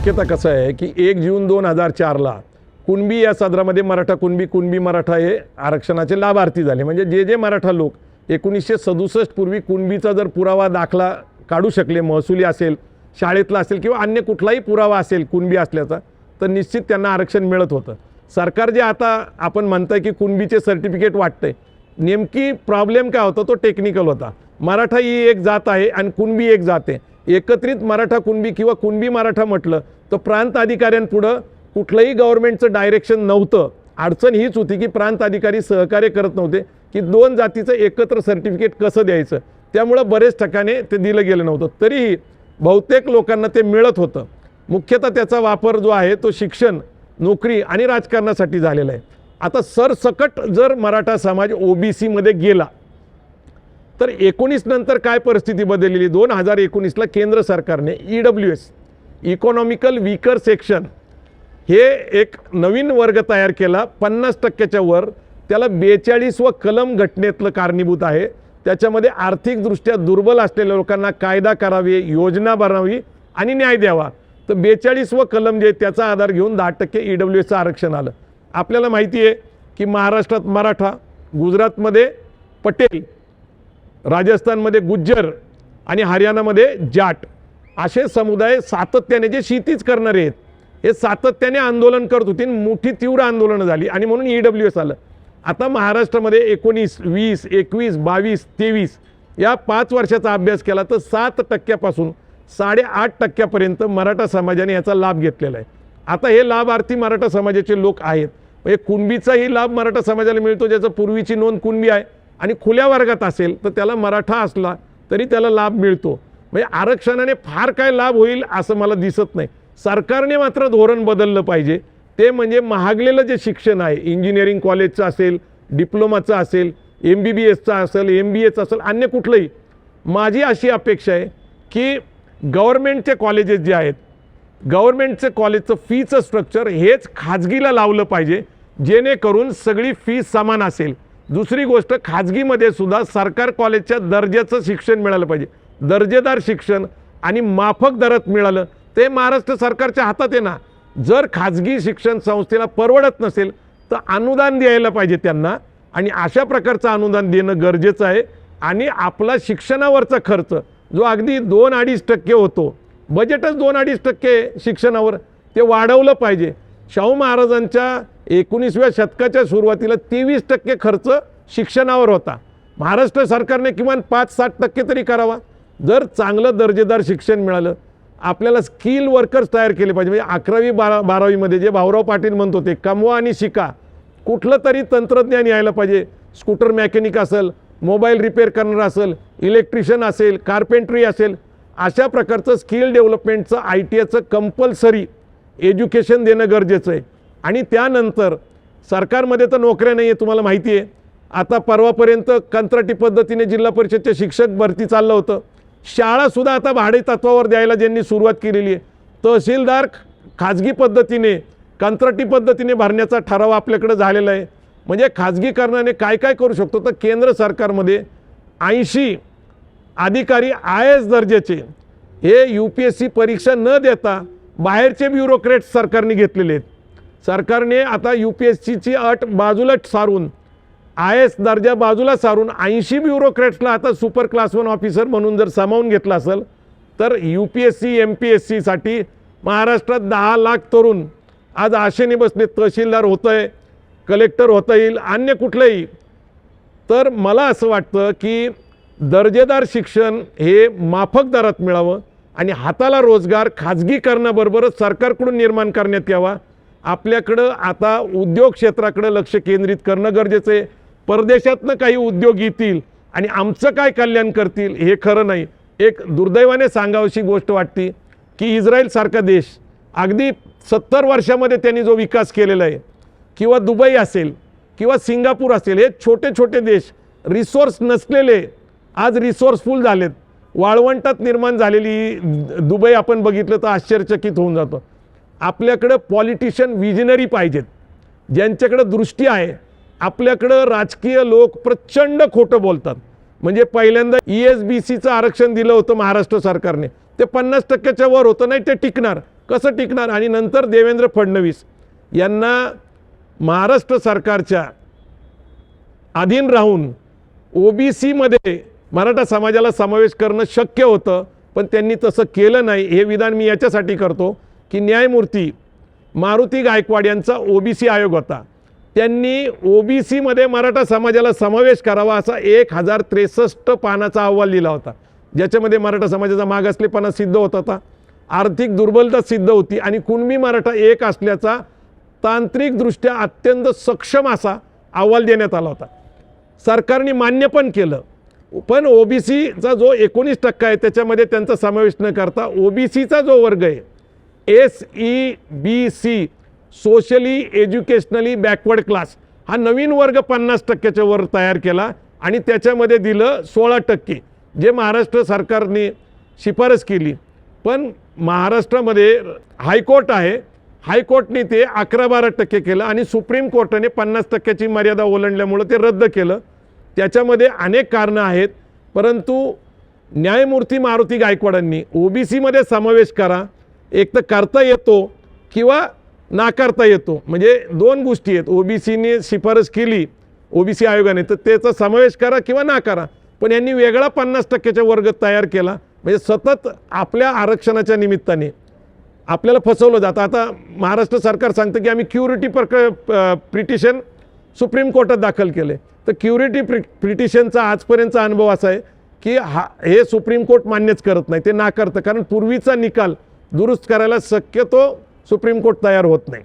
शक्यता कसं आहे की एक जून दोन हजार चारला कुणबी या सदरामध्ये मराठा कुणबी कुणबी मराठा हे आरक्षणाचे लाभार्थी झाले. म्हणजे जे जे मराठा लोक एकोणीसशे सदुसष्ट पूर्वी कुणबीचा जर पुरावा दाखला काढू शकले महसुली असेल शाळेतला असेल किंवा अन्य कुठलाही पुरावा असेल कुणबी असल्याचा तर निश्चित त्यांना आरक्षण मिळत होतं. सरकार जे आता आपण म्हणताय की कुणबीचे सर्टिफिकेट वाटते नेमकी प्रॉब्लेम काय होता? तो टेक्निकल होता. मराठा ही एक जात आहे आणि कुणबी एक जात आहे. एकत्रित मराठा कुणबी किंवा कुणबी मराठा म्हटलं तर प्रांत अधिकाऱ्यांपुढं कुठलंही गव्हर्नमेंटचं डायरेक्शन नव्हतं. अडचण हीच होती की प्रांत अधिकारी सहकार्य करत नव्हते की दोन जातीचं एकत्र सर्टिफिकेट कसं द्यायचं. त्यामुळं बरेच ठिकाणी ते दिलं गेलं नव्हतं. तरीही बहुतेक लोकांना ते मिळत होतं. मुख्यतः त्याचा वापर जो आहे तो शिक्षण नोकरी आणि राजकारणासाठी झालेला आहे. आता सरसकट जर मराठा समाज ओबीसीमध्ये गेला तर एकोणीस नंतर काय परिस्थिती बदललेली? दोन हजार एकोणीसला केंद्र सरकारने E W S economical weaker section हे एक नवीन वर्ग तयार केला. पन्नास टक्क्याच्या वर त्याला बेचाळीस व कलम घटनेतलं कारणीभूत आहे. त्याच्यामध्ये आर्थिकदृष्ट्या दुर्बल असलेल्या लोकांना कायदा करावे योजना बनावी आणि न्याय द्यावा. तर बेचाळीस व कलम जे त्याचा आधार घेऊन दहा टक्के ई डब्ल्यू एसचं आरक्षण आलं. आपल्याला माहिती आहे की महाराष्ट्रात मराठा गुजरातमध्ये पटेल राजस्थानमध्ये गुज्जर आणि हरियाणामध्ये जाट असे समुदाय सातत्याने जे शेतीच करणारे आहेत हे सातत्याने आंदोलन करत होते आणि मोठी तीव्र आंदोलनं झाली. आणि म्हणून ई डब्ल्यू एस आलं. आता महाराष्ट्रामध्ये एकोणीस वीस एकवीस बावीस तेवीस या पाच वर्षाचा अभ्यास केला तर सात टक्क्यापासून साडेआठ टक्क्यापर्यंत मराठा समाजाने याचा लाभ घेतलेला आहे. आता हे लाभार्थी मराठा समाजाचे लोक आहेत. म्हणजे कुणबीचाही लाभ मराठा समाजाला मिळतो ज्याचं पूर्वीची नोंद कुणबी आहे? आणि खुल्या वर्गात असेल तर त्याला मराठा असला तरी त्याला लाभ मिळतो. म्हणजे आरक्षणाने फार काय लाभ होईल असं मला दिसत नाही. सरकारने मात्र धोरण बदललं पाहिजे. ते म्हणजे महागलेलं जे शिक्षण आहे इंजिनिअरिंग कॉलेजचं असेल डिप्लोमाचं असेल एम बी बी एसचं असेल एम बी एचं असेल अन्य कुठलंही. माझी अशी अपेक्षा आहे की गव्हर्मेंटचे कॉलेजेस जे आहेत गव्हर्मेंटचे कॉलेजचं फीचं स्ट्रक्चर हेच खाजगीला लावलं पाहिजे जेणेकरून सगळी फी समान असेल. दुसरी गोष्ट खाजगीमध्ये सुद्धा सरकार कॉलेजच्या दर्जाचं शिक्षण मिळालं पाहिजे. दर्जेदार शिक्षण आणि माफक दरात मिळालं ते महाराष्ट्र सरकारच्या हातात आहे ना. जर खाजगी शिक्षण संस्थेला परवडत नसेल तर अनुदान द्यायला पाहिजे त्यांना आणि अशा प्रकारचं अनुदान देणं गरजेचं आहे. आणि आपला शिक्षणावरचा खर्च जो अगदी दोन अडीच टक्के होतो बजेटच दोन अडीच टक्के शिक्षणावर ते वाढवलं पाहिजे. शाहू महाराजांच्या एकोणीसव्या शतकाच्या सुरुवातीला तेवीस टक्के खर्च शिक्षणावर होता. महाराष्ट्र सरकारने किमान पाच सात टक्के तरी करावा. जर चांगलं दर्जेदार शिक्षण मिळालं आपल्याला स्किल वर्कर्स तयार केले पाहिजे. म्हणजे अकरावी बारा बारावीमध्ये जे भाऊराव पाटील म्हणत होते कमवा आणि शिका कुठलं तरी तंत्रज्ञान यायला पाहिजे. स्कूटर मेकॅनिक असेल मोबाईल रिपेअर करणारं असेल इलेक्ट्रिशियन असेल कार्पेंट्री असेल अशा प्रकारचं स्किल डेव्हलपमेंटचं आय टी आयचं कंपल्सरी एज्युकेशन देणं गरजेचं आहे. आणि त्यानंतर सरकारमध्ये तर नोकऱ्या नाही आहे तुम्हाला माहिती आहे. आता परवापर्यंत कंत्राटी पद्धतीने जिल्हा परिषदचे शिक्षक भरती चाललं होतं. शाळासुद्धा आता भाडे तत्वावर द्यायला ज्यांनी सुरुवात केलेली आहे. तहसीलदार खाजगी पद्धतीने कंत्राटी पद्धतीने भरण्याचा ठराव आपल्याकडे झालेला आहे. म्हणजे खाजगीकरणाने काय काय करू शकतो? तर केंद्र सरकारमध्ये ऐंशी अधिकारी आय एस दर्जाचे हे यू पी एस सी परीक्षा न देता बाहेरचे ब्युरोक्रेट सरकारने घेतलेले आहेत. सरकारने आता यू पी एस सीची अट बाजूला सारून आय एस दर्जा बाजूला सारून ऐंशी ब्युरोक्रेट्सला आता सुपर क्लास वन ऑफिसर म्हणून जर सामावून घेतलं असेल तर U P S C M P S सीसाठी महाराष्ट्रात दहा लाख तरुण आज आशेने बसले तहसीलदार होतं आहे कलेक्टर होता येईल अन्य कुठलंही. तर मला असं वाटतं की दर्जेदार शिक्षण हे माफक दरात मिळावं. आणि हाताला रोजगार खाजगीकरणाबरोबरच सरकारकडून निर्माण करण्यात यावा. आपल्याकडं आता उद्योग क्षेत्राकडं लक्ष केंद्रित करणं गरजेचं आहे. परदेशातनं काही उद्योग येतील आणि आमचं काय कल्याण करतील हे खरं नाही. एक दुर्दैवाने सांगावशी गोष्ट वाटते की इस्रायलसारखा देश अगदी सत्तर वर्षामध्ये त्यांनी जो विकास केलेला आहे किंवा दुबई असेल किंवा सिंगापूर असेल हे छोटे छोटे देश रिसोर्स नसलेले आज रिसोर्सफुल झालेत. वाळवंटात निर्माण झालेली दुबई आपण बघितलं तर आश्चर्यचकित होऊन जातं. आपल्याकडं पॉलिटिशियन विजनरी पाहिजेत. ज्यांच्याकडं दृष्टी आहे आपल्याकडं राजकीय लोक प्रचंड खोटं बोलतात. म्हणजे पहिल्यांदा ई एस बी सीचं आरक्षण दिलं होतं महाराष्ट्र सरकारने. ते पन्नास टक्क्याच्या वर होतं नाही ते टिकणार. कसं टिकणार? आणि नंतर देवेंद्र फडणवीस यांना महाराष्ट्र सरकारच्या अधीन राहून ओ बी सीमध्ये मराठा समाजाला समावेश करणं शक्य होतं पण त्यांनी तसं केलं नाही. हे विधान मी याच्यासाठी करतो की न्यायमूर्ती मारुती गायकवाड यांचा ओबीसी आयोग होता. त्यांनी ओबीसीमध्ये मराठा समाजाला समावेश करावा असा एक हजार त्रेसष्ट पानाचा अहवाल लिहिला होता. ज्याच्यामध्ये मराठा समाजाचा मागासलेपणा सिद्ध होत होता आर्थिक दुर्बलता सिद्ध होती आणि कुणबी मराठा एक असल्याचा तांत्रिकदृष्ट्या अत्यंत सक्षम असा अहवाल देण्यात आला होता. सरकारने मान्य पण केलं. पण ओबीसीचा जो एकोणीस टक्का आहे त्याच्यामध्ये त्यांचा समावेश न करता ओबीसीचा जो वर्ग आहे S E B C socially educationally backward class हा नवीन वर्ग पन्नास टक्क्याच्या वर तयार केला आणि त्याच्यामध्ये दिलं सोळा टक्के. जे महाराष्ट्र सरकारने शिफारस केली. पण महाराष्ट्रामध्ये हायकोर्ट आहे हायकोर्टने ते अकरा बारा टक्के केलं आणि सुप्रीम कोर्टाने पन्नास टक्क्याची मर्यादा ओलांडल्यामुळं ते रद्द केलं. त्याच्यामध्ये अनेक कारणं आहेत. परंतु न्यायमूर्ती मारुती गायकवाडांनी ओबीसीमध्ये समावेश करा. एक तर करता येतो किंवा नाकारता येतो. म्हणजे दोन गोष्टी आहेत. ओबीसीने शिफारस केली ओबीसी आयोगाने तर त्याचा समावेश करा किंवा नाकारा. पण यांनी वेगळा पन्नास टक्क्याचा वर्ग तयार केला. म्हणजे सतत आपल्या आरक्षणाच्या निमित्ताने आपल्याला फसवलं जातं. आता महाराष्ट्र सरकार सांगतं की आम्ही क्युरिटी प्रक पिटिशन सुप्रीम कोर्टात दाखल केले. तर क्युरिटी प्रि पिटिशनचा आजपर्यंतचा अनुभव असा आहे की हा हे सुप्रीम कोर्ट मान्यच करत नाही ते नाकारतं. कारण पूर्वीचा निकाल दुरुस्त करायला शक्यतो सुप्रीम कोर्ट तयार होत नाही.